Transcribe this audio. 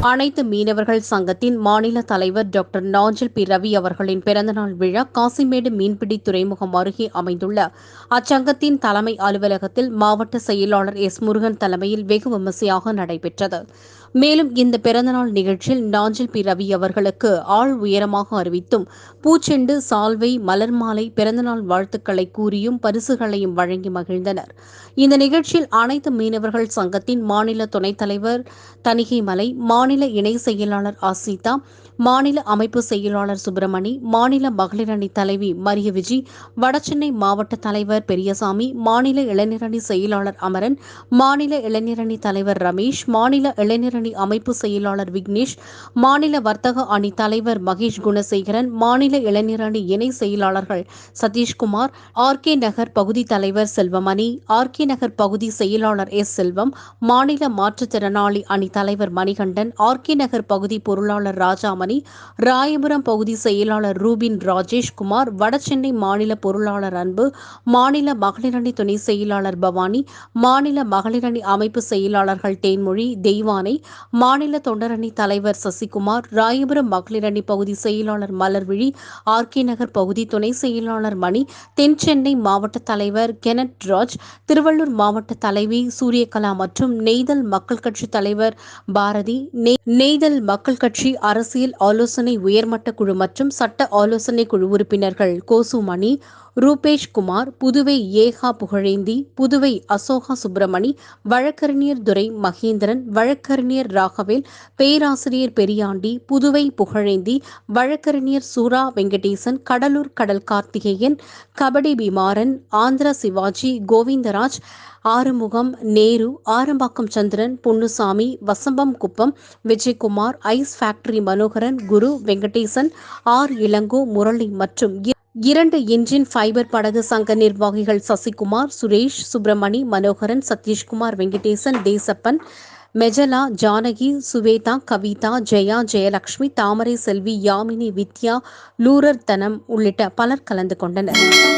அனைத்து மீனவர்கள் சங்கத்தின் மாநில தலைவர் டாக்டர் நாஞ்சல் பி. ரவி அவர்களின் பிறந்தநாள் விழா காசிமேடு மீன்பிடி துறைமுகம் அருகே அமைந்துள்ள. அச்சங்கத்தின் தலைமை அலுவலகத்தில் மாவட்ட செயலாளர் எஸ். முருகன் தலைமையில் வெகு விமர்சையாக நடைபெற்றது. மேலும் இந்த பிறந்தநாள் நிகழ்ச்சியில் நாஞ்சில் பி ரவி அவர்களுக்கு ஆள் உயரமாக அறிவித்தும் பூச்செண்டு சால்வை மலர் மாலை பிறந்தநாள் வாழ்த்துக்களை கூறியும் பரிசுகளையும் வழங்கி மகிழ்ந்தனர். இந்த நிகழ்ச்சியில் அனைத்து மீனவர்கள் சங்கத்தின் மாநில துணைத் தலைவர் தணிகைமலை மாநில இணை செயலாளர் ஆசிதா மாநில அமைப்பு செயலாளர் சுப்பிரமணி மாநில மகளிர் அணி தலைவி மரிய விஜி வடசென்னை மாவட்ட தலைவர் பெரியசாமி மாநில இளைஞரணி செயலாளர் அமரன் மாநில இளைஞரணி தலைவர் ரமேஷ் மாநில இளைஞரணி அமைப்பு செயலாளர் விக்னேஷ் மாநில வர்த்தக அணி தலைவர் மகேஷ் குணசேகரன் மாநில இளைஞரணி இணை செயலாளர்கள் சதீஷ்குமார் ஆர்கே நகர் பகுதி தலைவர் செல்வமணி ஆர்கே நகர் பகுதி செயலாளர் எஸ் செல்வம் மாநில மாற்றுத்திறனாளி அணி தலைவர் மணிகண்டன் ஆர்கே நகர் பகுதி பொருளாளர் ராஜாமணி ராயபுரம் பகுதி செயலாளர் ரூபின் ராஜேஷ் குமார் வடசென்னை மாநில பொருளாளர் அன்பு மாநில மகளிரணி துணை செயலாளர் பவானி மாநில மகளிரணி அமைப்பு செயலாளர்கள் தேன்மொழி தெய்வானை மாநில தொண்டரணி தலைவர் சசிகுமார் ராயபுரம் மகளிரணி பகுதி செயலாளர் மலர்விழி ஆர்கே நகர் பகுதி துணை செயலாளர் மணி தென் சென்னை மாவட்ட தலைவர் கெனட் ராஜ் திருவள்ளூர் மாவட்ட தலைவி சூரியகலா மற்றும் நெய்தல் மக்கள் கட்சி தலைவர் பாரதி நெய்தல் மக்கள் கட்சி அரசியல் ஆலோசனை உயர்மட்ட குழு மற்றும் சட்ட ஆலோசனை குழு உறுப்பினர்கள் கோசுமணி ரூபேஷ் குமார் புதுவை ஏகா புகழேந்தி புதுவை அசோகா சுப்பிரமணி வழக்கறிஞர் துரை மகேந்திரன் வழக்கறிஞர் ராகவேல் பேராசிரியர் பெரியாண்டி புதுவை புகழேந்தி வழக்கறிஞர் சூரா வெங்கடேசன் கடலூர் கடல் கார்த்திகேயன் கபடி பிமாறன் ஆந்திரா சிவாஜி கோவிந்தராஜ் ஆறுமுகம் நேரு ஆரம்பாக்கம் சந்திரன் பொன்னுசாமி வசம்பம் குப்பம் Vijayakumar ice factory Manoharan Guru Venkatesan R Ilango Murali மற்றும் இரண்டு இன்ஜின் ஃபைபர் படகு சங்க நிர்வாகிகள் சசிகுமார் சுரேஷ் சுப்பிரமணி மனோகரன் சதீஷ்குமார் வெங்கடேசன் தேசப்பன் மெஜலா ஜானகி சுவேதா கவிதா ஜெயா ஜெயலட்சுமி தாமரை செல்வி யாமினி வித்யா லூரர் தனம் உள்ளிட்ட பலர் கலந்து கொண்டனர்.